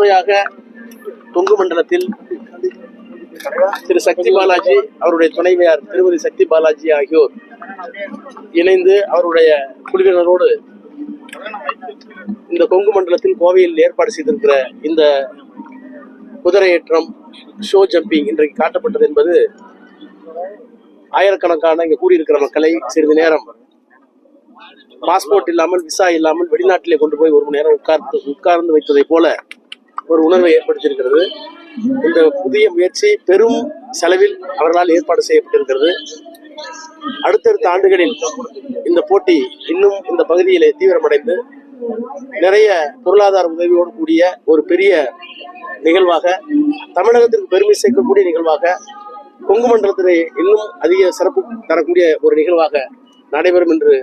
முதன்முறையாக தொங்கு மண்டலத்தில் திரு சக்தி பாலாஜி அவருடைய துணைவியார் திருமதி சக்தி பாலாஜி ஆகியோர் இணைந்து அவருடைய குழுவினரோடு இந்த கொங்கு மண்டலத்தில் கோவையில் ஏற்பாடு செய்திருக்கிற இந்த குதிரையேற்றம் ஷோ ஜம்பிங் இன்றைக்கு காட்டப்பட்டது என்பது ஆயிரக்கணக்கான இங்கே கூடியிருக்கிற மக்களை சிறிது நேரம் பாஸ்போர்ட் இல்லாமல் விசா இல்லாமல் வெளிநாட்டிலே கொண்டு போய் ஒரு மணி நேரம் உட்கார்ந்து உட்கார்ந்து வைத்ததை போல ஒரு உணர்வை ஏற்படுத்தியிருக்கிறது. இந்த புதிய முயற்சி பெரும் செலவில் அவர்களால் ஏற்பாடு செய்யப்பட்டிருக்கிறது. அடுத்தடுத்த ஆண்டுகளில் இந்த போட்டி இன்னும் இந்த பகுதியிலே தீவிரமடைந்து நிறைய பொருளாதார உதவியோடு கூடிய ஒரு பெரிய நிகழ்வாக தமிழகத்திற்கு பெருமை சேர்க்கக்கூடிய நிகழ்வாக கொங்கு மண்டலத்திலே இன்னும் அதிக சிறப்பு தரக்கூடிய ஒரு நிகழ்வாக நடைபெறும் என்று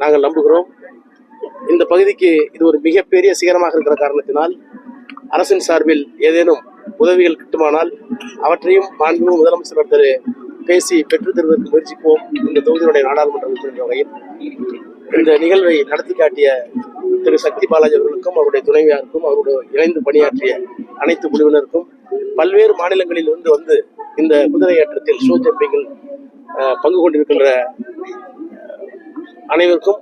நாங்கள் நம்புகிறோம். இந்த பகுதிக்கு இது ஒரு மிகப்பெரிய சிகரமாக இருக்கிற காரணத்தினால் அரசின் சார்பில் ஏதேனும் உதவிகள் கிட்டுமானால் அவற்றையும் மாண்பு முதலமைச்சர் திரு பேசி பெற்றுத் தருவதற்கு முயற்சிப்போம் இந்த தொகுதியினுடைய நாடாளுமன்ற உறுப்பினர் வகையில். இந்த நிகழ்வை நடத்தி காட்டிய திரு சக்தி பாலாஜி அவர்களுக்கும் அவருடைய துணைவியாருக்கும் அவருடைய இணைந்து பணியாற்றிய அனைத்து குழுவினருக்கும் பல்வேறு மாநிலங்களில் இருந்து வந்து இந்த குதிரை ஏற்றத்தில் ஷோ ஜம்பிங்கில் பங்கு கொண்டிருக்கின்ற அனைவருக்கும்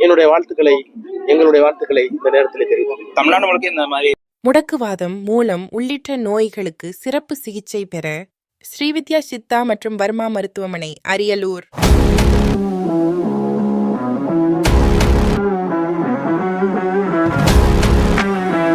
என்னுடைய வாழ்த்துக்களை எங்களுடைய வாழ்த்துக்களை இந்த நேரத்தில் தெரிவிக்கிறேன் தமிழ்நாடு இந்த மாதிரி முடக்குவாதம் மூலம் உள்ளிட்ட நோய்களுக்கு சிறப்பு சிகிச்சை பெற ஸ்ரீவித்யா சித்தா மற்றும் வர்மா மருத்துவமனை அரியலூர்.